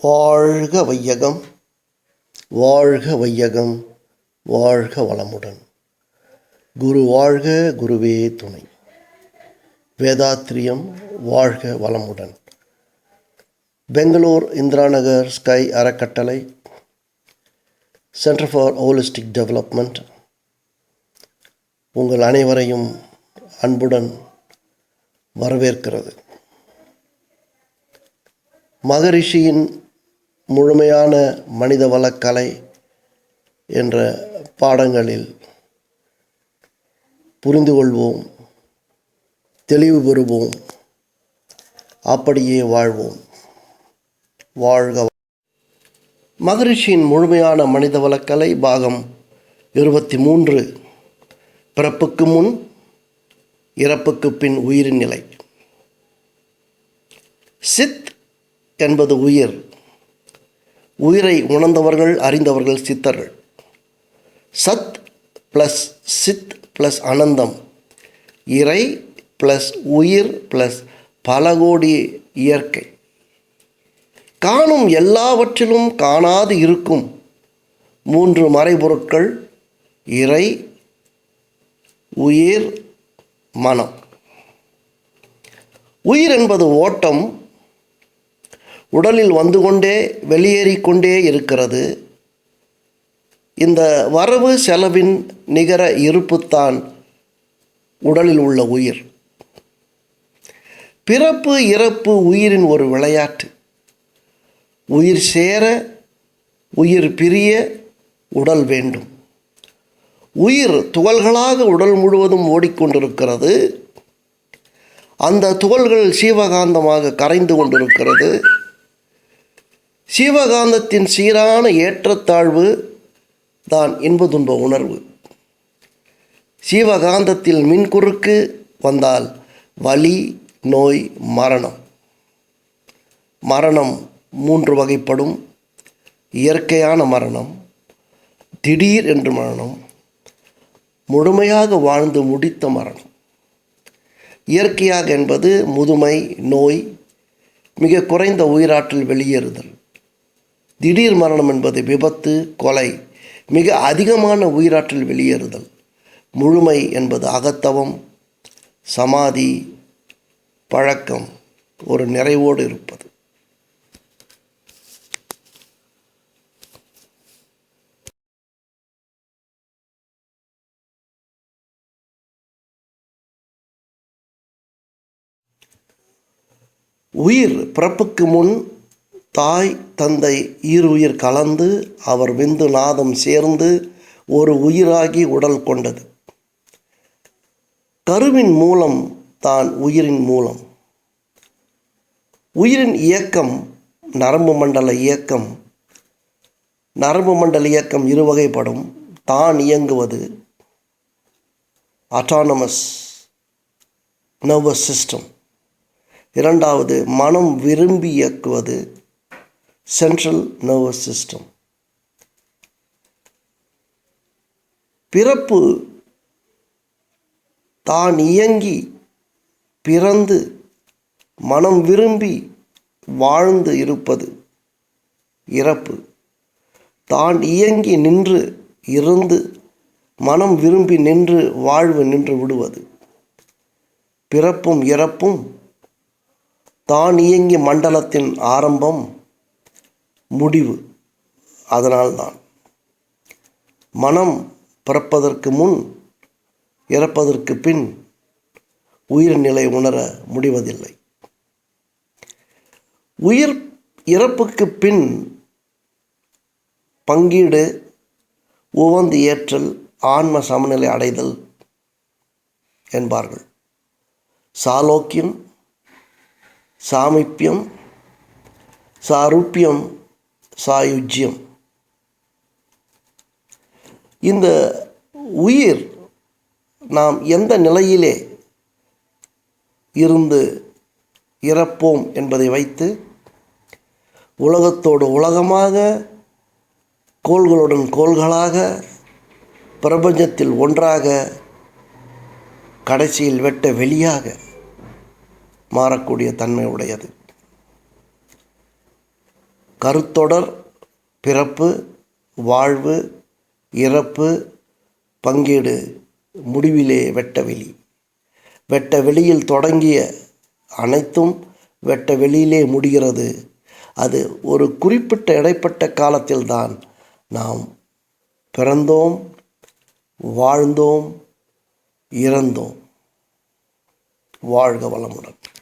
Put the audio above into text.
வாழ்க வையகம் வாழ்க வையகம் வாழ்க வளமுடன். குரு வாழ்க குருவே துணை. வேதாத்திரியம் வாழ்க வளமுடன். பெங்களூர் இந்திராநகர் ஸ்கை அறக்கட்டளை சென்டர் ஃபார் ஹோலிஸ்டிக் டெவலப்மெண்ட் உங்கள் அனைவரையும் அன்புடன் வரவேற்கிறது. மகரிஷியின் முழுமையான மனிதவளக்கலை என்ற பாடங்களில் புரிந்து கொள்வோம் தெளிவு பெறுவோம் அப்படியே வாழ்வோம். வாழ்க மகரிஷியின் முழுமையான மனிதவளக்கலை பாகம் இருபத்தி மூன்று பிறப்புக்கு முன் இறப்புக்கு பின் உயிரின் நிலை. சித் என்பது உயிர். உயிரை உணர்ந்தவர்கள் அறிந்தவர்கள் சித்தர்கள். சத் ப்ளஸ் சித் ப்ளஸ் அனந்தம். இறை ப்ளஸ் உயிர் ப்ளஸ் பல கோடி இயற்கை. காணும் எல்லாவற்றிலும் காணாது இருக்கும் மூன்று மறைபொருட்கள் இறை உயிர் மனம். உயிர் என்பது ஓட்டம் உடலில் வந்து கொண்டே வெளியேறிக்கொண்டே இருக்கிறது. இந்த வரவு செலவின் நிகர இருப்புத்தான் உடலில் உள்ள உயிர். பிறப்பு இறப்பு உயிரின் ஒரு விளையாட்டு. உயிர் சேர உயிர் பிரிய உடல் வேண்டும். உயிர் துகள்களாக உடல் முழுவதும் ஓடிக்கொண்டிருக்கிறது. அந்த துகள்கள் சீவகாந்தமாக கரைந்து கொண்டிருக்கிறது. சீவகாந்தத்தின் சீரான ஏற்றத்தாழ்வு தான் இன்பதுன்ப உணர்வு. சீவகாந்தத்தில் மின்குறுக்கு வந்தால் வலி நோய் மரணம். மரணம் மூன்று வகைப்படும். இயற்கையான மரணம் திடீர் என்று மரணம் முழுமையாக வாழ்ந்து முடித்த மரணம். இயற்கையாக என்பது முதுமை நோய் மிக குறைந்த உயிராற்றல் வெளியேறுதல். திடீர் மரணம் என்பது விபத்து கொலை மிக அதிகமான உயிராற்றல் வெளியேறுதல். முழுமை என்பது அகத்தவம் சமாதி பழக்கம் ஒரு நிறைவோடு இருப்பது. உயிர் பிறப்புக்கு முன் தாய் தந்தை ஈருயிர் கலந்து அவர் விந்து நாதம் சேர்ந்து ஒரு உயிராகி உடல் கொண்டது. கருவின் மூலம் தான் உயிரின் மூலம். உயிரின் இயக்கம் நரம்பு மண்டல இயக்கம். நரம்பு மண்டல இயக்கம் இருவகைப்படும். தான் இயங்குவது அட்டானமஸ் நர்வஸ் சிஸ்டம் இரண்டாவது மனம் விரும்பி இயக்குவது சென்ட்ரல் நர்வஸ் சிஸ்டம் பிறப்பு தான் இயங்கி பிறந்து மனம் விரும்பி வாழ்ந்து இருப்பது இறப்பு. தான் இயங்கி நின்று இருந்து மனம் விரும்பி நின்று வாழ்வு நின்று விடுவது. பிறப்பும் இறப்பும் தான் இயங்கி மண்டலத்தின் ஆரம்பம் முடிவு. அதனால்தான் மனம் பிறப்பதற்கு முன் இறப்பதற்கு பின் உயிர் நிலை உணர முடிவதில்லை. உயிர் இறப்புக்கு பின் பங்கீடு உவந்து ஏற்றல் ஆன்ம சமநிலை அடைதல் என்பார்கள். சாலோக்கியம் சாமிப்பியம் சாருப்பியம் சாயுஜ்யம். இந்த உயிர் நாம் எந்த நிலையிலே இருந்து இறப்போம் என்பதை வைத்து உலகத்தோடு உலகமாக கோள்களுடன் கோள்களாக பிரபஞ்சத்தில் ஒன்றாக கடைசியில் வெட்ட வெளியாக மாறக்கூடிய தன்மை உடையது. கருத்தொடர் பிறப்பு வாழ்வு இறப்பு பங்கீடு முடிவிலே வெட்டவெளி வெட்ட வெளியில் தொடங்கிய அனைத்தும் வெட்ட வெளியிலே முடிகிறது. அது ஒரு குறிப்பிட்ட இடைப்பட்ட காலத்தில்தான் நாம் பிறந்தோம் வாழ்ந்தோம் இறந்தோம். வாழ்க வளமுடன்.